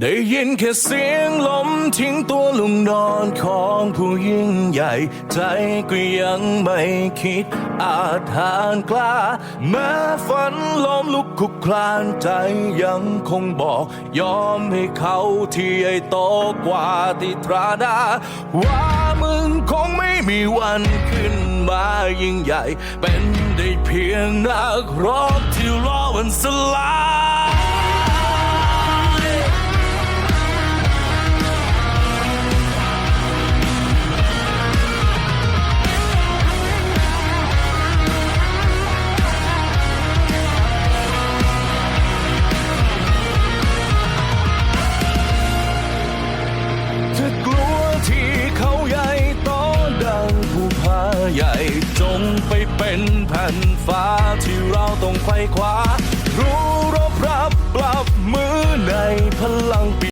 ได้ยินแค่เสียงลมทิ้งตัวลงนอนของผู้ยิ่งใหญ่ ใจก็ยังไม่คิดอาจหารกล้า แม้ฝันล้มลุกคลุกคลานใจยังคงบอก ยอมให้เขาที่ใหญ่โตกว่าที่ตราดา ว่ามึงคงไม่มีวันขึ้นมายิ่งใหญ่ เป็นได้เพียงนักรบที่รอวันสลาย จงไปเป็นแผ่นฟ้าที่เราต้องไขว้คว้ารู้รบรับปรับมือในพลังปี